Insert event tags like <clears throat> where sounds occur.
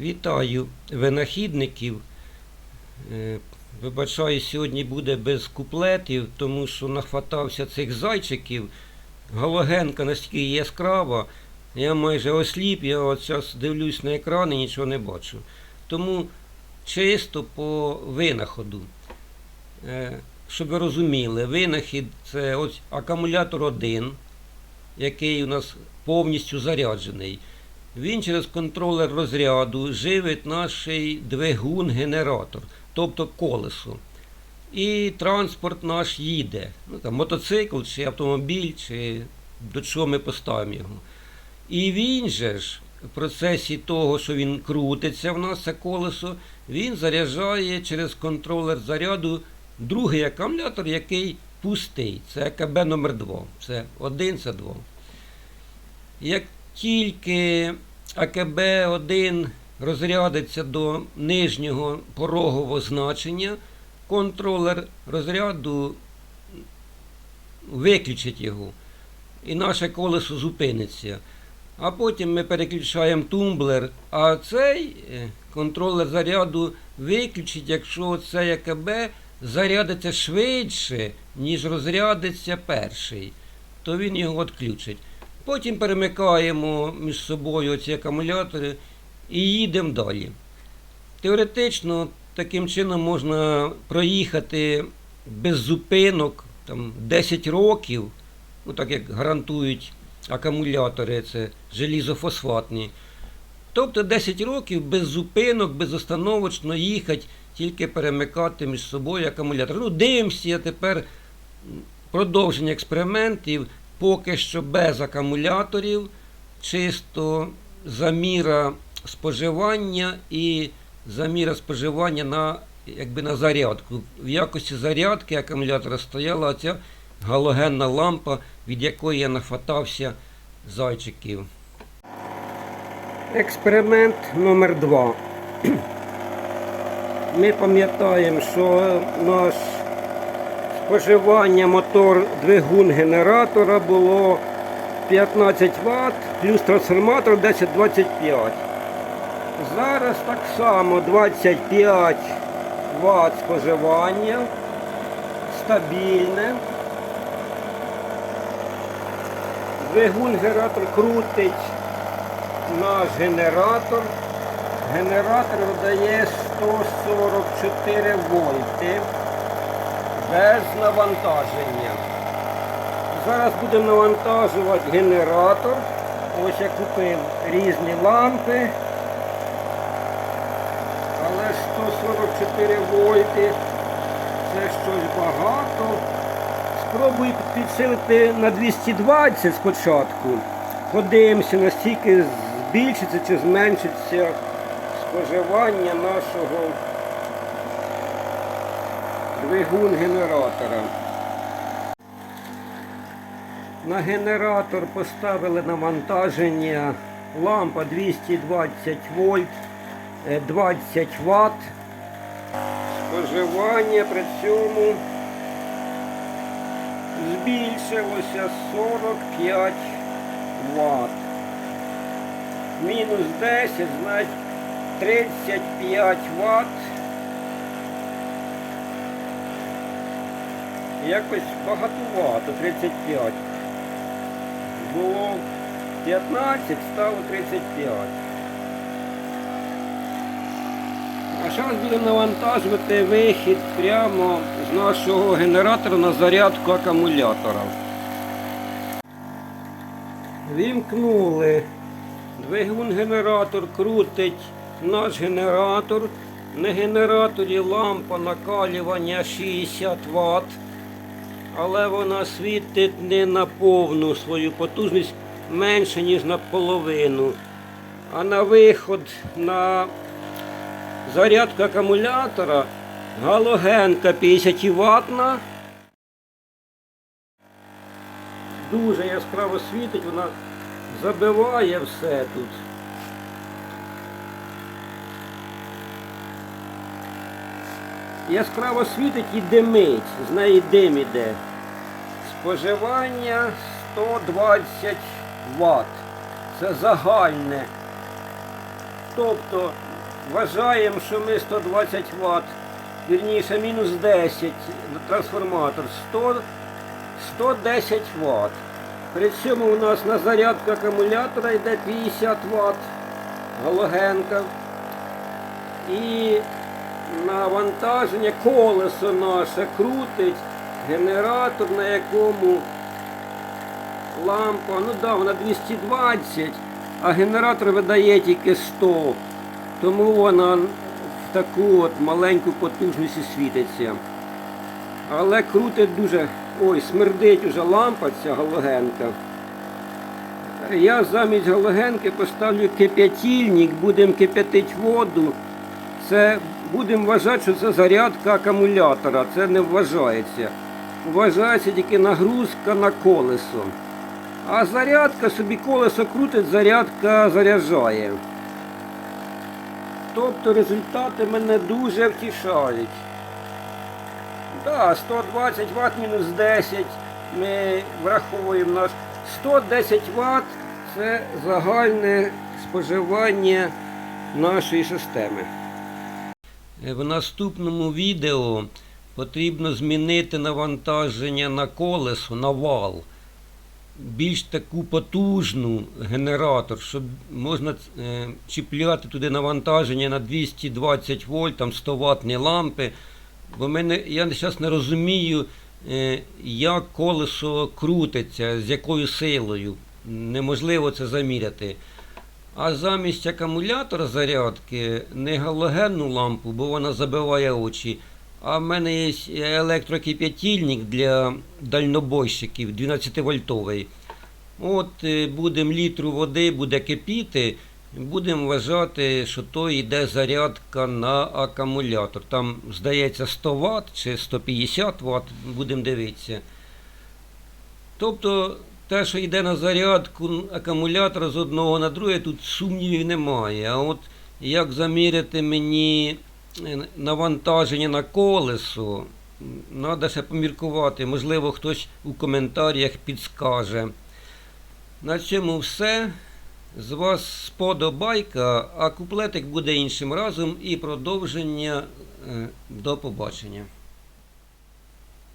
Вітаю винахідників. Е, Вибачаю, сьогодні буде без куплетів, тому що нахватався цих зайчиків. Галогенка настільки яскрава, я майже осліп, я от зараз дивлюсь на екран і нічого не бачу. Тому чисто по винаходу. Е, Щоб ви розуміли, винахід це ось акумулятор 1, який у нас повністю заряджений. Він через контролер розряду живить наш двигун-генератор, тобто колесо. І транспорт наш їде. Ну, там, мотоцикл чи автомобіль, чи до чого ми поставимо його. І він же ж в процесі того, що він крутиться в нас, це колесо, він заряджає через контролер заряду другий акумулятор, який пустий. Це АКБ номер 2 Це один, це 2. Як тільки АКБ-1 розрядиться до нижнього порогового значення, контролер розряду виключить його. І наше колесо зупиниться. А потім ми переключаємо тумблер, а цей е, контролер заряду виключить, якщо цей АКБ зарядиться швидше, ніж розрядиться перший, то він його відключить. Потім перемикаємо між собою ці акумулятори і їдемо далі. Теоретично таким чином можна проїхати без зупинок там, 10 років, ну, так як гарантують акумулятори, це желізофосфатні. Тобто 10 років без зупинок, безостановочно їхати, тільки перемикати між собою акумулятор. Ну, дивимося тепер продовження експериментів, поки що без акумуляторів, чисто заміра споживання і заміра споживання на, якби на зарядку. В якості зарядки акумулятора стояла ця галогенна лампа, від якої я нахватався зайчиків. Експеримент номер 2 <clears throat> Ми пам'ятаємо, що наш споживання мотор двигун генератора було 15 Вт плюс трансформатор 1025. Зараз так само 25 Вт споживання стабільне. Двигун генератор крутить наш генератор. Генератор видає 144 вольти без навантаження. Зараз будемо навантажувати генератор. Ось я купив різні лампи. Але 144 вольти це щось багато. Спробую підсилити на 220 спочатку. Подивимося, наскільки збільшиться чи зменшиться споживання нашого двигун генератора. На генератор поставили навантаження лампа 220 вольт, е, 20 ватт. Споживання при цьому збільшилося 45 Вт. Мінус 10, значить 35 Вт. Якось багатувато 35. Було 15, стало 35. А зараз будемо навантажувати вихід прямо з нашого генератора на зарядку акумулятора. Вімкнули. Двигун-генератор крутить наш генератор. На генераторі лампа накалювання 60 Вт. Але вона світить не на повну свою потужність менше, ніж на половину. А на виход на зарядку акумулятора галогенка 50 ватна. Дуже яскраво світить, вона забиває все тут. Яскраво світить і димить, з неї дим іде. Споживання 120 Вт. Це загальне. Тобто вважаємо, що ми 120 Вт, вірніше мінус 10 трансформатор, 100, 110 Вт. При цьому у нас на зарядку акумулятора йде 50 Вт галогенка. І навантаження колесо наше крутить генератор, на якому лампа, ну да, вона 220, а генератор видає тільки 100. Тому вона в таку от маленьку потужність світиться. Але крутить дуже, ой, смердить уже лампа ця галогенка. Я замість галогенки поставлю кип'ятильник, будемо кип'ятити воду. Це будемо вважати, що це зарядка акумулятора. Це не вважається. Вважається тільки нагрузка на колесо. А зарядка собі колесо крутить, зарядка заряджає. Тобто результати мене дуже втішають. Так, 120 Вт мінус 10 ми враховуємо наш 110 Вт це загальне споживання нашої системи. Е, В наступному відео потрібно змінити навантаження на колесо, на вал. Більш таку потужну генератор, щоб можна е, чіпляти туди навантаження на 220 вольт, там 100 ваттні лампи. Бо мене, я зараз не розумію, е, як колесо крутиться, з якою силою. Неможливо це заміряти. А замість акумулятора зарядки не галогенну лампу, бо вона забиває очі. А в мене є електрокип'ятильник для дальнобойщиків 12-вольтовий. От е, будемо літру води буде кипіти, будемо вважати, що то йде зарядка на акумулятор. Там, здається, 100 Вт чи 150 Вт, будемо дивитися. Тобто те, що йде на зарядку акумулятора з одного на друге, тут сумнівів немає. А от як заміряти мені е, навантаження на колесо, треба ще поміркувати. Можливо, хтось у коментарях підскаже. На цьому все. З вас сподобайка, а куплетик буде іншим разом і продовження. Е, До побачення.